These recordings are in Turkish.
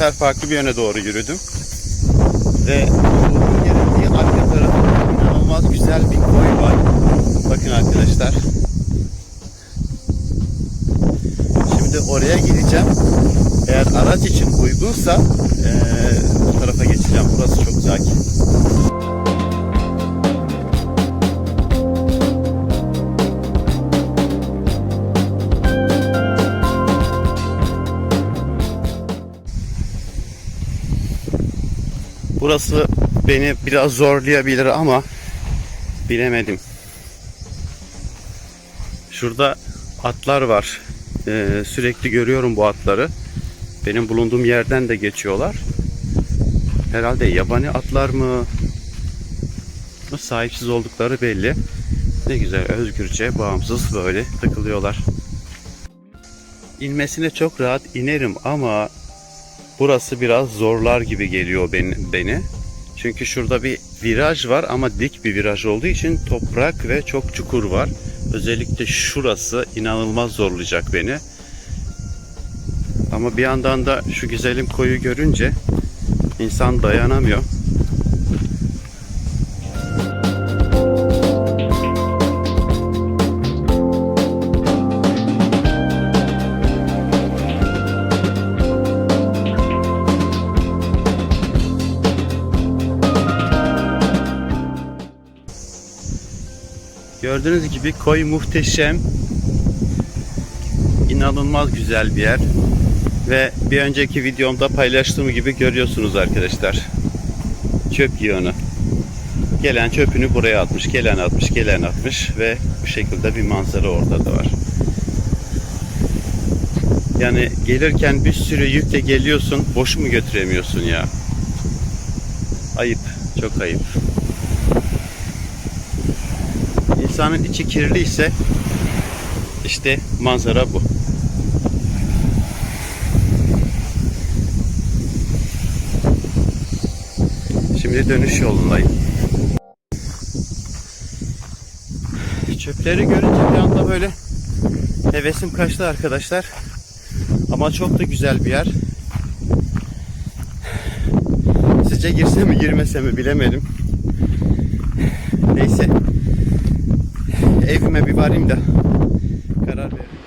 sefer farklı bir yöne doğru yürüdüm. Ve yerin bir arka tarafında inanılmaz güzel bir koy var. Bakın arkadaşlar. Şimdi oraya gideceğim. Eğer araç için uygunsa eee bu tarafa geçeceğim. Burası çok sakin. Burası beni biraz zorlayabilir ama bilemedim. Şurada atlar var. Ee, sürekli görüyorum bu atları. Benim bulunduğum yerden de geçiyorlar. Herhalde yabani atlar mı? Sahipsiz oldukları belli. Ne güzel özgürce, bağımsız böyle takılıyorlar. İnmesine çok rahat inerim ama burası biraz zorlar gibi geliyor beni. Çünkü şurada bir viraj var ama dik bir viraj olduğu için toprak ve çok çukur var. Özellikle şurası inanılmaz zorlayacak beni. Ama bir yandan da şu güzelim koyu görünce insan dayanamıyor. Gördüğünüz gibi koy muhteşem. İnanılmaz güzel bir yer. Ve bir önceki videomda paylaştığım gibi görüyorsunuz arkadaşlar. Çöp yığını. Gelen çöpünü buraya atmış, gelen atmış, gelen atmış ve bu şekilde bir manzara orada da var. Yani gelirken bir sürü yükle geliyorsun, boş mu götüremiyorsun ya? Ayıp, çok ayıp. İnsanın içi kirli ise işte manzara bu. Şimdi dönüş yolundayım. Çöpleri görünce bir anda böyle hevesim kaçtı arkadaşlar. Ama çok da güzel bir yer. Sizce girse mi girmese mi bilemedim. Neyse. Evime bir varayım da karar veririm.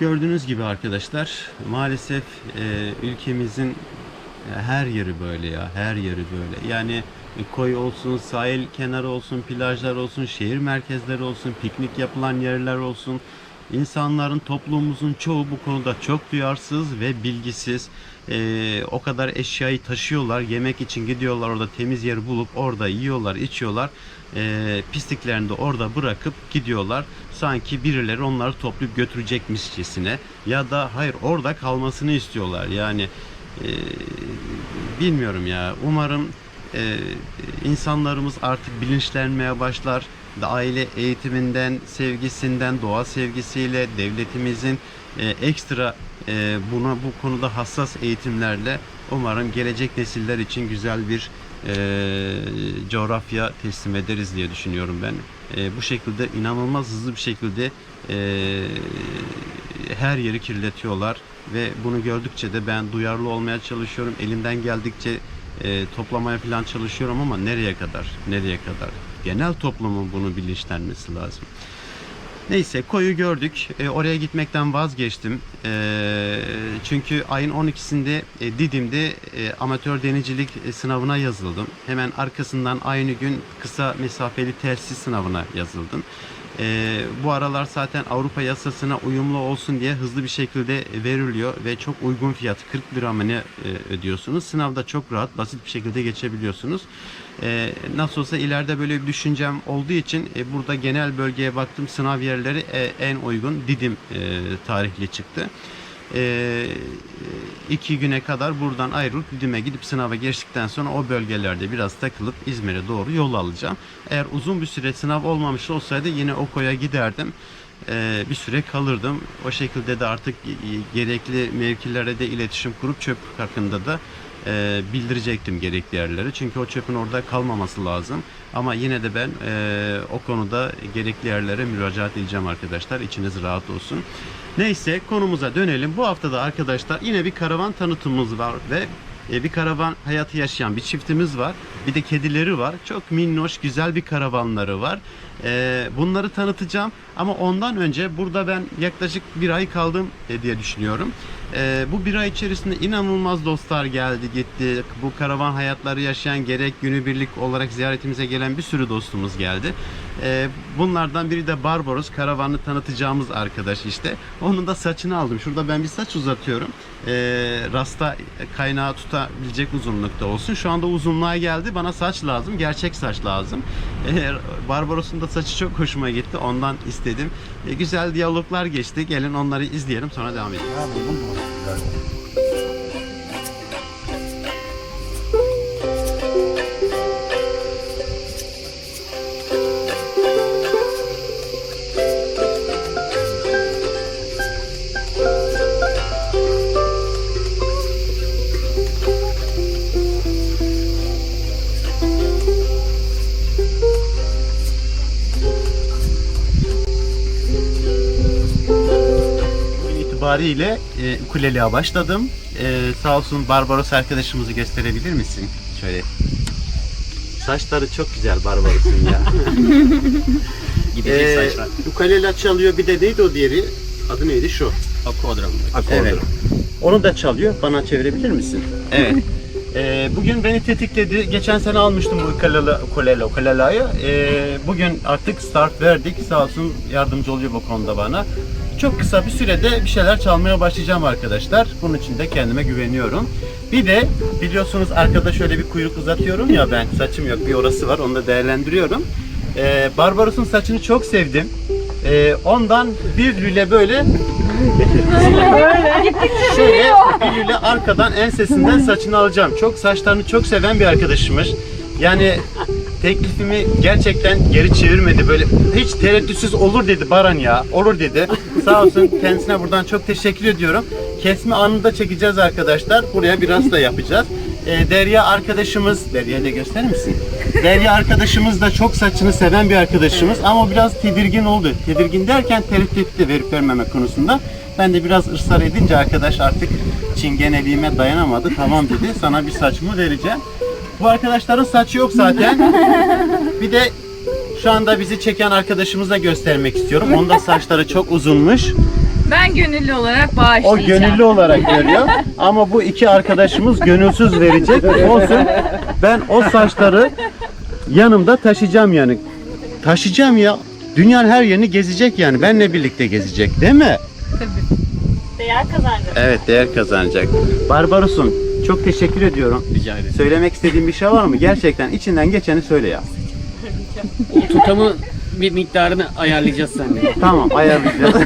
Gördüğünüz gibi arkadaşlar maalesef e, ülkemizin e, her yeri böyle ya her yeri böyle yani e, koy olsun sahil kenarı olsun plajlar olsun şehir merkezleri olsun piknik yapılan yerler olsun İnsanların toplumumuzun çoğu bu konuda çok duyarsız ve bilgisiz. Ee, o kadar eşyayı taşıyorlar. Yemek için gidiyorlar orada temiz yer bulup orada yiyorlar, içiyorlar. Ee, pisliklerini de orada bırakıp gidiyorlar. Sanki birileri onları toplayıp götürecekmişçesine. Ya da hayır orada kalmasını istiyorlar. Yani e, bilmiyorum ya. Umarım e, insanlarımız artık bilinçlenmeye başlar. Da aile eğitiminden, sevgisinden, doğa sevgisiyle, devletimizin e, ekstra e, buna bu konuda hassas eğitimlerle umarım gelecek nesiller için güzel bir e, coğrafya teslim ederiz diye düşünüyorum ben. E, bu şekilde inanılmaz hızlı bir şekilde e, her yeri kirletiyorlar ve bunu gördükçe de ben duyarlı olmaya çalışıyorum. Elimden geldikçe e, toplamaya falan çalışıyorum ama nereye kadar? Nereye kadar? Genel toplumun bunu bilinçlenmesi lazım. Neyse koyu gördük. E, oraya gitmekten vazgeçtim. E, çünkü ayın 12'sinde e, Didim'de e, amatör denizcilik e, sınavına yazıldım. Hemen arkasından aynı gün kısa mesafeli telsiz sınavına yazıldım. E, bu aralar zaten Avrupa yasasına uyumlu olsun diye hızlı bir şekilde veriliyor ve çok uygun fiyat 40 lira mı ne e, ödüyorsunuz. Sınavda çok rahat basit bir şekilde geçebiliyorsunuz. E, nasıl olsa ileride böyle bir düşüncem olduğu için e, burada genel bölgeye baktım sınav yerleri e, en uygun Didim e, tarihli çıktı. E, iki güne kadar buradan ayrılıp Didim'e gidip sınava geçtikten sonra o bölgelerde biraz takılıp İzmir'e doğru yol alacağım. Eğer uzun bir süre sınav olmamış olsaydı yine o koya giderdim. E, bir süre kalırdım. O şekilde de artık gerekli mevkilere de iletişim kurup çöp hakkında da e, bildirecektim gerekli yerlere. Çünkü o çöpün orada kalmaması lazım. Ama yine de ben e, o konuda gerekli yerlere müracaat edeceğim arkadaşlar. İçiniz rahat olsun. Neyse konumuza dönelim. Bu haftada arkadaşlar yine bir karavan tanıtımımız var ve e, bir karavan hayatı yaşayan bir çiftimiz var. Bir de kedileri var. Çok minnoş, güzel bir karavanları var. E, bunları tanıtacağım. Ama ondan önce burada ben yaklaşık bir ay kaldım e, diye düşünüyorum. E, bu bir ay içerisinde inanılmaz dostlar geldi gitti. Bu karavan hayatları yaşayan gerek günübirlik olarak ziyaretimize gelen bir sürü dostumuz geldi. E, bunlardan biri de Barbaros karavanı tanıtacağımız arkadaş işte. Onun da saçını aldım. Şurada ben bir saç uzatıyorum. E, rasta kaynağı tutabilecek uzunlukta olsun. Şu anda uzunluğa geldi. Bana saç lazım. Gerçek saç lazım. E, Barbaros'un da saçı çok hoşuma gitti. Ondan istedim. E, güzel diyaloglar geçti. Gelin onları izleyelim sonra devam edelim. Bugün itibariyle e, ukuleleye başladım. E, sağ olsun Barbaros arkadaşımızı gösterebilir misin? Şöyle. Saçları çok güzel Barbaros'un ya. Gidecek e, saçlar. ukulele çalıyor bir de neydi o diğeri? Adı neydi şu? Akodram. Evet. Onu da çalıyor. Bana çevirebilir misin? Evet. Ee, bugün beni tetikledi. Geçen sene almıştım bu ukulele, ukulele, ukelelayı. Ee, bugün artık start verdik. Sağ olsun yardımcı oluyor bu konuda bana. Çok kısa bir sürede bir şeyler çalmaya başlayacağım arkadaşlar. Bunun için de kendime güveniyorum. Bir de biliyorsunuz arkada şöyle bir kuyruk uzatıyorum ya ben. Saçım yok bir orası var onu da değerlendiriyorum. Ee, Barbaros'un saçını çok sevdim. Ee, ondan bir lüle böyle Şöyle biriyle arkadan ensesinden saçını alacağım. Çok saçlarını çok seven bir arkadaşımız. Yani teklifimi gerçekten geri çevirmedi. Böyle hiç tereddütsüz olur dedi Baran ya. Olur dedi. Sağ olsun kendisine buradan çok teşekkür ediyorum. Kesme anında çekeceğiz arkadaşlar. Buraya biraz da yapacağız. Ee, Derya arkadaşımız, Derya'yı da gösterir misin? Derya arkadaşımız da çok saçını seven bir arkadaşımız ama biraz tedirgin oldu. Tedirgin derken tereddüt etti verip vermeme konusunda. Ben de biraz ısrar edince arkadaş artık çingeneliğime dayanamadı. Tamam dedi sana bir saçımı vereceğim. Bu arkadaşların saçı yok zaten. Bir de şu anda bizi çeken arkadaşımıza da göstermek istiyorum. Onun da saçları çok uzunmuş. Ben gönüllü olarak O bağışlayacağım. gönüllü olarak veriyor. Ama bu iki arkadaşımız gönülsüz verecek. Olsun. Ben o saçları yanımda taşıyacağım yani. Taşıyacağım ya. Dünyanın her yerini gezecek yani. Benle birlikte gezecek değil mi? Değer kazanacak. Evet değer kazanacak. Barbaros'um çok teşekkür ediyorum. Rica ederim. Söylemek istediğin bir şey var mı? Gerçekten içinden geçeni söyle ya. O tutamı bir miktarını ayarlayacağız seninle. Tamam ayarlayacağız.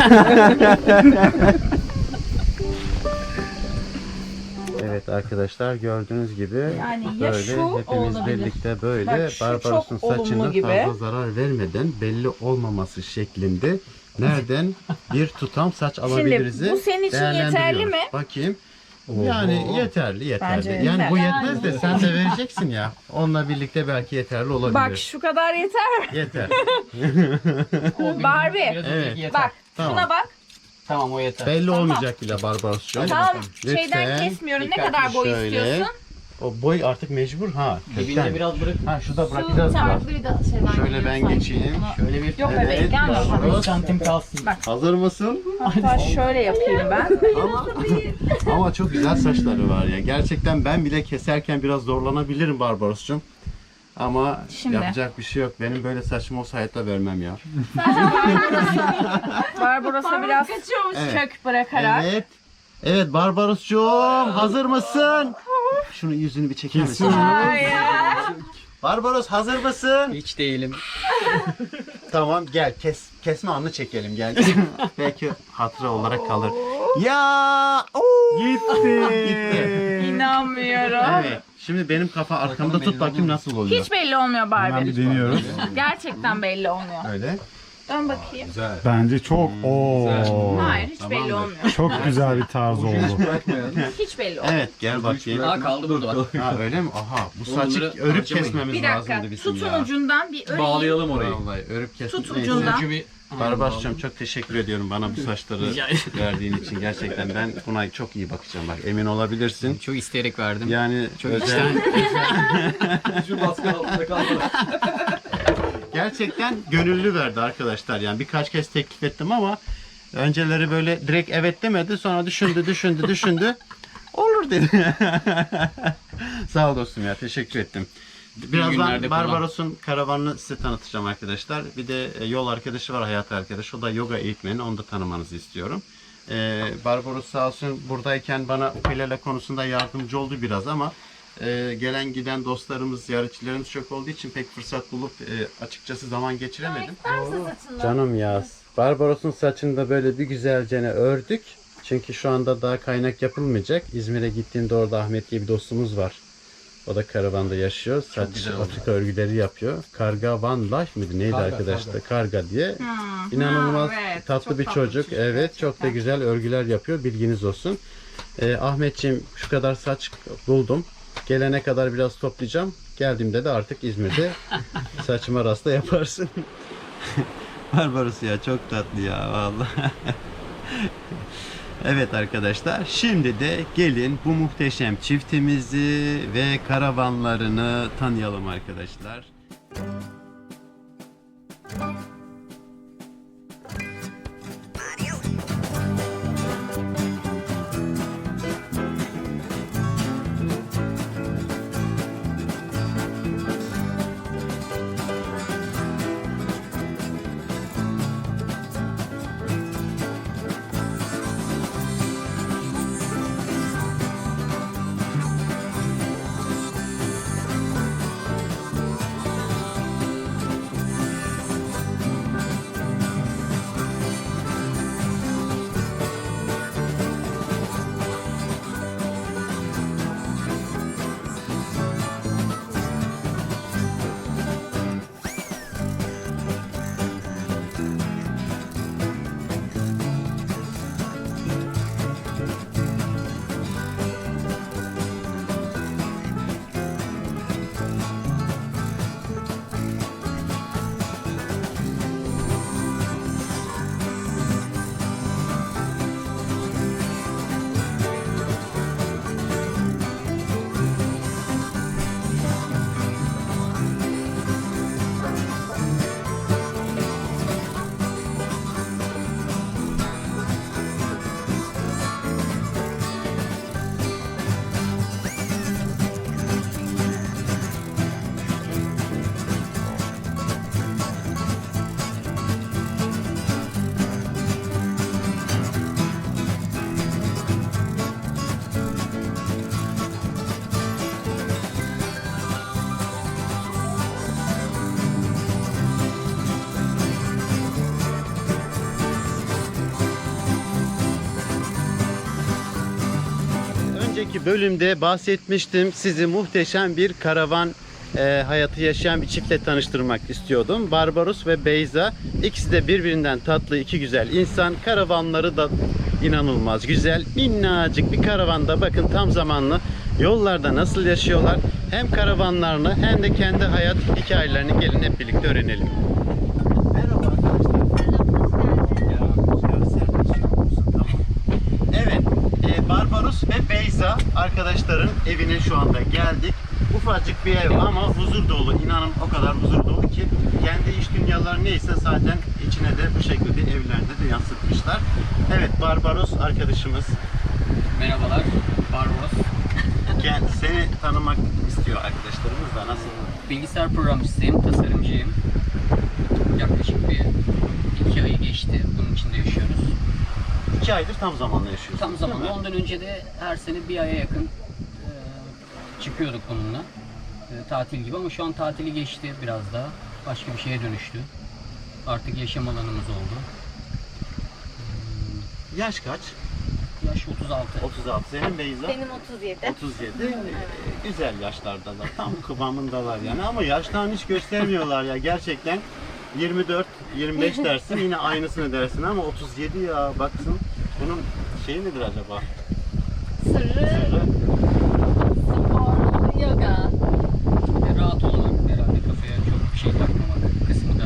evet arkadaşlar gördüğünüz gibi Yani ya böyle şu hepimiz olabilir. birlikte böyle Bak şu Barbaros'un çok olumlu saçına gibi. fazla zarar vermeden belli olmaması şeklinde nereden bir tutam saç alabiliriz? bu senin için yeterli mi? Bakayım. Yani yeterli yeterli. Bence yani bu yetmez de sen de vereceksin ya. Onunla birlikte belki yeterli olabilir. Bak şu kadar yeter mi? Yeter. Barbie. Biraz Evet. yeter. Bak Tamam. şuna bak. Tamam o yeter. Belli olmayacak bile Barbaros'cum. Tam Lütfen. şeyden kesmiyorum. Ne Dikkatli kadar boy şöyle. istiyorsun? O boy artık mecbur ha. Dibinde kökten. biraz bırak. Ha şurada Şu bırakacağız biraz. tarafları da şeyden Şöyle ben geçeyim. Şöyle bir Yok Evet, bebeğim gelme. Barbaros. 3 santim kalsın. Bak. Hazır mısın? Hatta şöyle yapayım ben. Ama, ama çok güzel saçları var ya. Gerçekten ben bile keserken biraz zorlanabilirim Barbaros'cum. Ama Şimdi. yapacak bir şey yok. Benim böyle saçım olsa hayatta vermem ya. Barbaros'a biraz Evet. kök bırakarak. Evet. Evet Barbaros'cum hazır mısın? Şunu yüzünü bir çeker misin? Hayır. Barbaros hazır mısın? Hiç değilim. Tamam gel kes kesme anını çekelim gel. Belki hatıra olarak kalır. Ya gitti. gitti. İnanmıyorum. Evet. Şimdi benim kafa arkamda tut bakayım nasıl oluyor. Hiç belli olmuyor Barbie. Hemen bir deniyorum. Gerçekten belli olmuyor. Öyle. Dön bakayım. Güzel. Bence çok o Hayır hiç belli Tamamdır. olmuyor. çok güzel bir tarz oldu. Hiç belli olmuyor. Evet gel bakayım. Aa kaldı burada bak. Ha öyle mi? Aha bu Onları saçı örüp harcamayın. kesmemiz Bir lazımdı dakika. bizim Tutun ya. ucundan bir öreyim. Bağlayalım orayı. Vallahi örüp kesmek. Tut ucundan. Çünkü bir Barbars'cığım çok teşekkür ediyorum bana bu saçları Rica ederim. verdiğin için. Gerçekten ben buna çok iyi bakacağım bak emin olabilirsin. çok isteyerek verdim. Yani çok özel. Şu baskı altında kaldı. Gerçekten gönüllü verdi arkadaşlar. Yani birkaç kez teklif ettim ama önceleri böyle direkt evet demedi. Sonra düşündü, düşündü, düşündü. Olur dedi. Sağ ol dostum ya. Teşekkür ettim. Birazdan. Barbaros'un karavanını size tanıtacağım arkadaşlar. Bir de e, yol arkadaşı var, hayat arkadaşı. O da yoga eğitmeni. Onu da tanımanızı istiyorum. Ee, Barbaros sağ olsun buradayken bana ukulele konusunda yardımcı oldu biraz ama e, gelen giden dostlarımız, ziyaretçilerimiz çok olduğu için pek fırsat bulup e, açıkçası zaman geçiremedim. Canım ya. Barbaros'un saçını da böyle bir güzelcene ördük. Çünkü şu anda daha kaynak yapılmayacak. İzmir'e gittiğimde orada Ahmet diye bir dostumuz var. O da karavanda yaşıyor. Saç Afrika örgüleri yapıyor. Karga Van Life mıydı? Neydi Karga, arkadaşlar? Karga, diye. Hmm. İnanılmaz Ha, evet. tatlı Çok bir tatlı çocuk. çocuk Evet, çok da gerçekten. güzel örgüler yapıyor. Bilginiz olsun. Ee, Ahmetciğim şu kadar saç buldum. Gelene kadar biraz toplayacağım. Geldiğimde de artık İzmir'de saçıma rasta yaparsın. Barbaros ya çok tatlı ya vallahi. evet arkadaşlar şimdi de gelin bu muhteşem çiftimizi ve karavanlarını tanıyalım arkadaşlar. Önceki bölümde bahsetmiştim. Sizi muhteşem bir karavan e, hayatı yaşayan bir çiftle tanıştırmak istiyordum. Barbaros ve Beyza. İkisi de birbirinden tatlı iki güzel insan. Karavanları da inanılmaz güzel. Minnacık bir karavanda bakın tam zamanlı yollarda nasıl yaşıyorlar. Hem karavanlarını hem de kendi hayat hikayelerini gelin hep birlikte öğrenelim. Merhaba Evet, e, Barbaros ve Beyza arkadaşların evine şu anda geldik. Ufacık bir ev ama huzur dolu. İnanın o kadar huzur dolu ki kendi iş dünyaları neyse zaten içine de bu şekilde evlerinde de yansıtmışlar. Evet, Barbaros arkadaşımız. Merhabalar. Barbaros. Kend- Seni tanımak istiyor arkadaşlarımız da nasıl? Bilgisayar programcısıyım, tasarımcıyım. Yaklaşık bir iki ayı geçti. Bunun içinde yaşıyoruz. İki aydır tam zamanlı yaşıyorsun. Tam zamanlı. Ondan önce de her sene bir aya yakın e, çıkıyorduk bununla. E, tatil gibi ama şu an tatili geçti biraz daha. Başka bir şeye dönüştü. Artık yaşam alanımız oldu. Yaş kaç? Yaş 36. 36. Senin Beyza? Benim 37. 37. Ee, Güzel yaşlarda da tam kıvamındalar yani ama yaşlarını hiç göstermiyorlar ya gerçekten. 24, 25 dersin yine aynısını dersin ama 37 ya baksın. Bunun şeyi nedir acaba? Sırrı Sırrı? spor, yoga. Ve rahat olmak herhalde kafaya çok bir şey takmamak kısmı da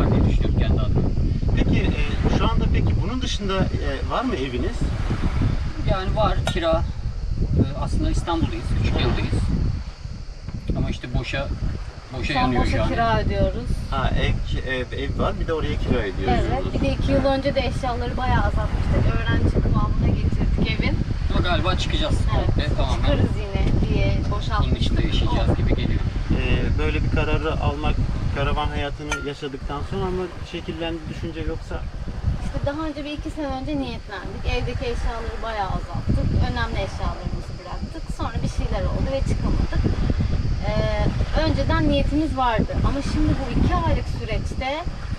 var diye düşünüyorum kendi adıma. Peki e, şu anda peki bunun dışında e, var mı eviniz? Yani var kira. Ee, Aslında İstanbul'dayız, küçük yıldayız. Ama işte boşa boşa Şu an yanıyor şu boşa an. kira ödüyoruz. Ha ev, ev, ev var bir de oraya kira ediyorsunuz. Evet. Bir de iki yıl önce de eşyaları bayağı azaltmıştık. Öğrenci kıvamına getirdik evin. Ama galiba çıkacağız komple Evet. tamamen. Çıkarız yine diye Bunun boşaltmıştık. içinde yaşayacağız gibi geliyor. E, böyle bir kararı almak karavan hayatını yaşadıktan sonra mı şekillendi düşünce yoksa? İşte daha önce bir iki sene önce niyetlendik. Evdeki eşyaları bayağı azalttık. Önemli eşyalarımızı bıraktık. Sonra bir şeyler oldu ve çıkamadık. Ee, önceden niyetimiz vardı. Ama şimdi bu iki aylık süreçte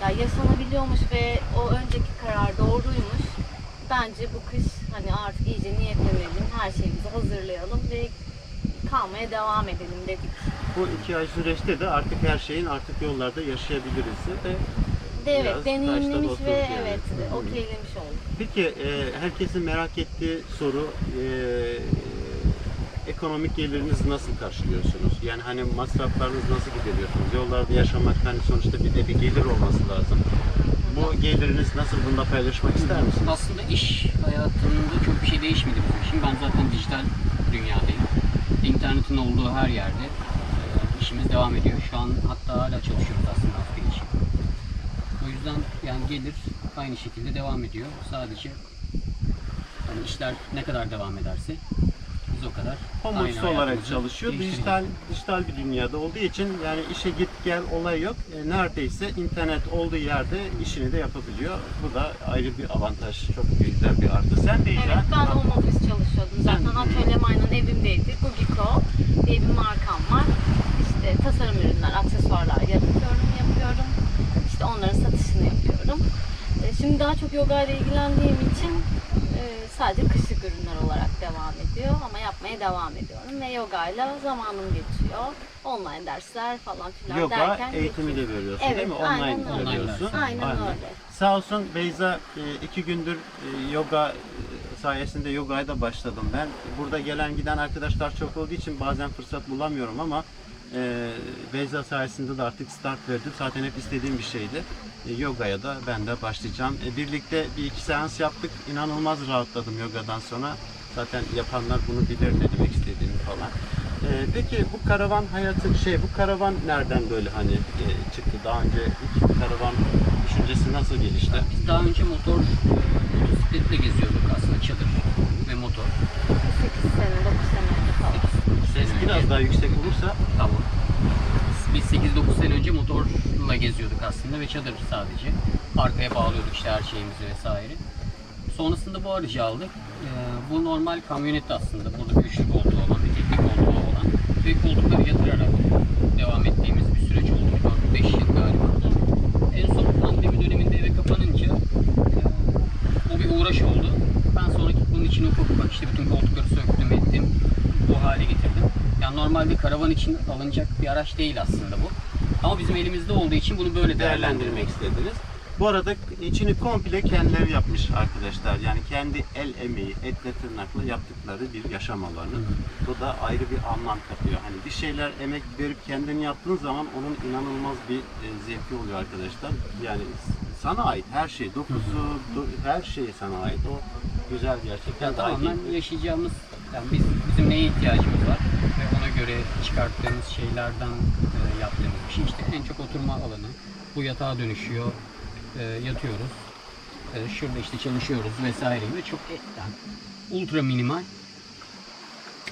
ya yaşanabiliyormuş ve o önceki karar doğruymuş. Bence bu kış hani artık iyice niyetlenelim, her şeyimizi hazırlayalım ve kalmaya devam edelim dedik. Bu iki ay süreçte de artık her şeyin artık yollarda yaşayabiliriz. De Biraz evet, deneyimlemiş ve yani. evet, okeylemiş olduk. Peki e, herkesin merak ettiği soru e, ekonomik gelirinizi nasıl karşılıyorsunuz? Yani hani masraflarınız nasıl gideriyorsunuz? Yollarda yaşamak hani sonuçta bir de bir gelir olması lazım. Bu geliriniz nasıl bunda paylaşmak ister misiniz? Aslında iş hayatında çok bir şey değişmedi bizim için. Ben zaten dijital dünyadayım. İnternetin olduğu her yerde e, işimiz devam ediyor. Şu an hatta hala çalışıyoruz aslında hafta içi. O yüzden yani gelir aynı şekilde devam ediyor. Sadece hani işler ne kadar devam ederse biz o kadar Home office olarak çalışıyor. Dijital dijital bir dünyada olduğu için yani işe git gel olay yok. E, neredeyse internet olduğu yerde işini de yapabiliyor. Bu da ayrı bir avantaj. Çok güzel bir artı. Sen de Evet, ben de home office çalışıyordum. Zaten Sen- atölyem aynen evimdeydi. Gugiko diye bir markam var. İşte tasarım ürünler, aksesuarlar yapıyorum, yapıyorum. İşte onların satışını yapıyorum. E, Şimdi daha çok yoga ile ilgilendiğim için sadece kışlık ürünler olarak devam ediyor ama yapmaya devam ediyorum ve yoga ile zamanım geçiyor. Online dersler falan filan Yoga derken eğitimi geçiyor. de veriyorsun Evet, değil mi? aynen Online öyle. veriyorsun. Aynen öyle. Sağ olsun Beyza e, iki gündür e, yoga e, sayesinde yogaya da başladım ben. Burada gelen giden arkadaşlar çok olduğu için bazen fırsat bulamıyorum ama e, Beyza sayesinde de artık start verdim. Zaten hep istediğim bir şeydi. E, yogaya da ben de başlayacağım. E, birlikte bir iki seans yaptık. İnanılmaz rahatladım yogadan sonra. Zaten yapanlar bunu bilir ne demek istediğimi falan. E, peki bu karavan hayatı şey bu karavan nereden böyle hani e, çıktı? Daha önce ilk karavan düşüncesi nasıl gelişti? Biz daha önce motor e, motosikletle geziyorduk aslında çadır ve motor. 8 sene, 9 sene önce falan. Ses biraz daha yüksek olursa Tamam. Biz 8-9 sene önce motorla geziyorduk aslında ve çadır sadece. Arkaya bağlıyorduk işte her şeyimizi vesaire. Sonrasında bu aracı aldık. Ee, bu normal kamyonet aslında. Burada bir üçlü koltuğu olan, bir teknik koltuğu olan ve koltukları yatırarak devam ettiğimiz bir süreç oldu. 4-5 yıl galiba. En son pandemi döneminde eve kapanınca e, bu bir uğraş oldu. Ben sonra bunun için ufak ufak işte bütün koltukları söktüm ettim. Bu hale getirdim. Yani normalde karavan için alınacak bir araç değil aslında bu. Ama bizim elimizde olduğu için bunu böyle değerlendirmek istediniz. Bu arada içini komple kendileri yapmış arkadaşlar. Yani kendi el emeği, etle tırnakla yaptıkları bir yaşam alanı. Bu da ayrı bir anlam katıyor. Hani bir şeyler emek verip kendini yaptığın zaman onun inanılmaz bir e, zevki oluyor arkadaşlar. Yani sana ait her şey, dokusu, do- her şey sana ait. O güzel gerçekten. Daha tamamen yaşayacağımız, yani biz, bizim neye ihtiyacımız var göre çıkarttığımız şeylerden e, yaptığımız bir şey. İşte en çok oturma alanı. Bu yatağa dönüşüyor, e, yatıyoruz. E, şurada işte çalışıyoruz vesaire gibi çok e, yani ultra minimal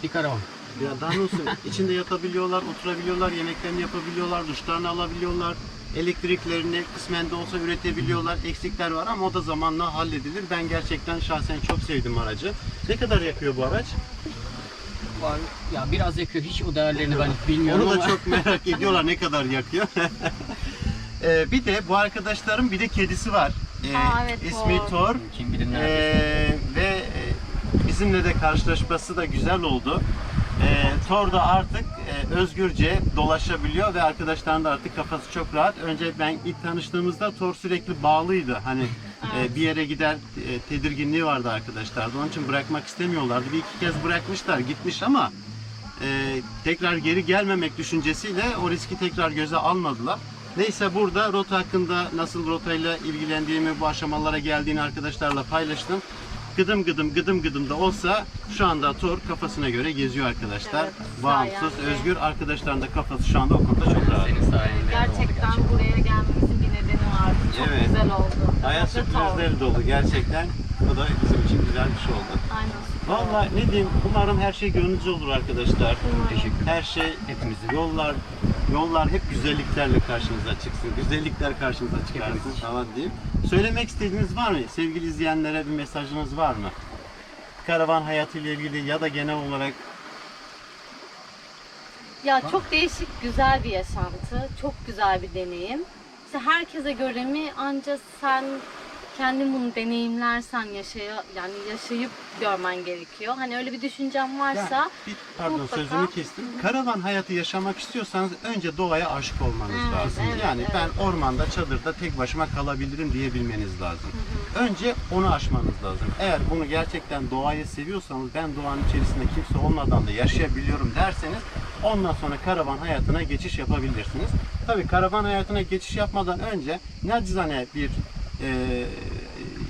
bir karavan. Ya daha ne olsun içinde yatabiliyorlar, oturabiliyorlar, yemeklerini yapabiliyorlar, duşlarını alabiliyorlar. Elektriklerini kısmen de olsa üretebiliyorlar. Eksikler var ama o da zamanla halledilir. Ben gerçekten şahsen çok sevdim aracı. Ne kadar yakıyor bu araç? Var. Ya biraz yakıyor. Hiç o değerlerini ben bilmiyorum Onu da ama çok merak ediyorlar ne kadar yakıyor. Ee, bir de bu arkadaşların bir de kedisi var. Ee, Aa, evet, ismi Thor. Thor. kim bilir nerede. Ee, ve e, bizimle de karşılaşması da güzel oldu. Ee, Thor da artık e, özgürce dolaşabiliyor ve arkadaşların da artık kafası çok rahat. Önce ben ilk tanıştığımızda Thor sürekli bağlıydı. Hani e, bir yere gider e, tedirginliği vardı arkadaşlarda. Onun için bırakmak istemiyorlardı. Bir iki kez bırakmışlar, gitmiş ama e, tekrar geri gelmemek düşüncesiyle o riski tekrar göze almadılar. Neyse burada rota hakkında nasıl rotayla ilgilendiğimi, bu aşamalara geldiğini arkadaşlarla paylaştım. Gıdım gıdım gıdım gıdım da olsa şu anda Thor kafasına göre geziyor arkadaşlar. Evet, Bağımsız, sayende. özgür. Arkadaşların da kafası şu anda o konuda çok rahat. Senin sayende Gerçekten buraya gelmemizin vardı. Çok Evet. güzel oldu. Hayat sürprizleri dolu gerçekten. Bu da bizim için güzel bir şey oldu. Aynen. Vallahi ne diyeyim, umarım her şey gönlünüzce olur arkadaşlar. Teşekkür Her şey Hepimizin. yollar yollar hep güzelliklerle karşınıza çıksın. Güzellikler karşınıza çıkarsın Hepimiz. falan diyeyim. Söylemek istediğiniz var mı? Sevgili izleyenlere bir mesajınız var mı? Karavan hayatıyla ilgili ya da genel olarak Ya çok değişik, güzel bir yaşantı. Çok güzel bir deneyim. Herkese göre mi ancak sen kendin bunu deneyimlersen yaşaya yani yaşayıp görmen gerekiyor. Hani öyle bir düşüncem varsa Ya, bir, pardon mutlaka- sözünü kestim. Karavan hayatı yaşamak istiyorsanız önce doğaya aşık olmanız Evet, lazım. evet, yani evet. ben ormanda çadırda tek başıma kalabilirim diyebilmeniz lazım. Önce onu aşmanız lazım. Eğer bunu gerçekten doğayı seviyorsanız ben doğanın içerisinde kimse olmadan da yaşayabiliyorum derseniz ondan sonra karavan hayatına geçiş yapabilirsiniz. Tabii karavan hayatına geçiş yapmadan önce nacizane bir eee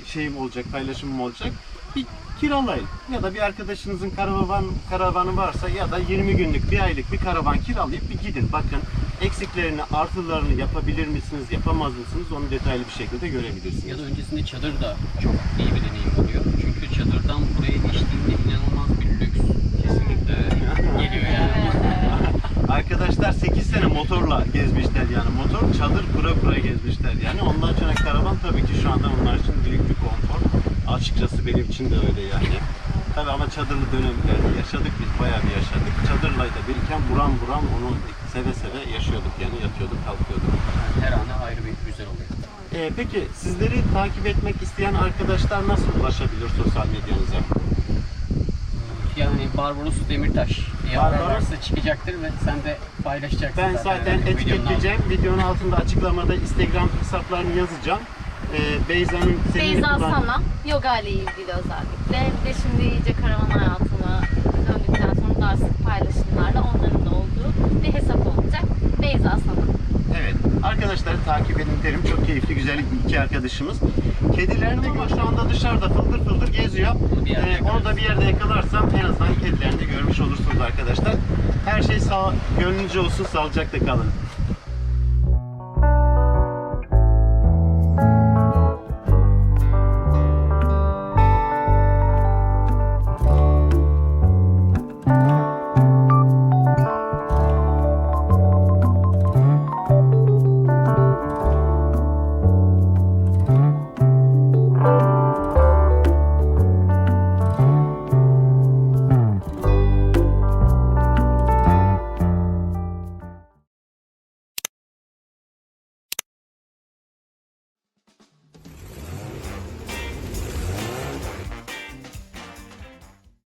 şeyim olacak, paylaşımım olacak. Bir kiralayın. Ya da bir arkadaşınızın karavan karavanı varsa ya da 20 günlük, bir aylık bir karavan kiralayıp bir gidin. Bakın eksiklerini, artılarını yapabilir misiniz, yapamaz mısınız onu detaylı bir şekilde görebilirsiniz. Ya da öncesinde çadır da çok iyi bir deneyim oluyor. Çünkü çadırdan buraya geçtiğinde inanılmaz bir lüks kesinlikle geliyor yani. Arkadaşlar 8 sene motorla gezmişler yani. Motor çadır kura kura gezmişler yani. Ondan sonra karavan tabii ki şu anda onlar için büyük bir konfor. Açıkçası benim için de öyle yani. Tabii ama çadırlı dönemlerde yaşadık biz bayağı bir yaşadık. Çadırla da birken buram buram onu seve seve yaşıyorduk yani yatıyorduk kalkıyorduk. Her anı ayrı bir güzel oluyor. Ee, peki sizleri takip etmek isteyen arkadaşlar nasıl ulaşabilir sosyal medyanıza? Yani Barbaros Demirtaş diye Barbaros- ararlarsa çıkacaktır ve sen de paylaşacaksın. Ben zaten videonun etiketleyeceğim. Videonun altında açıklamada Instagram hesaplarını yazacağım. Ee, Beyza'nın senin Beyza kullan- sana yoga ile ilgili özellikle bir de şimdi iyice karavan hayatına döndükten sonra daha sık paylaşımlarla onların da olduğu bir hesap olacak. Beyza sana. Evet. Arkadaşları takip edin derim. Çok keyifli, güzel iki arkadaşımız. Kedilerini ama şu anda dışarıda fıldır fıldır geziyor. Ee, onu da bir yerde yakalarsam en azından kedilerini de görmüş olursunuz arkadaşlar. Her şey sağ, gönlünüzce olsun, sağlıcakla kalın.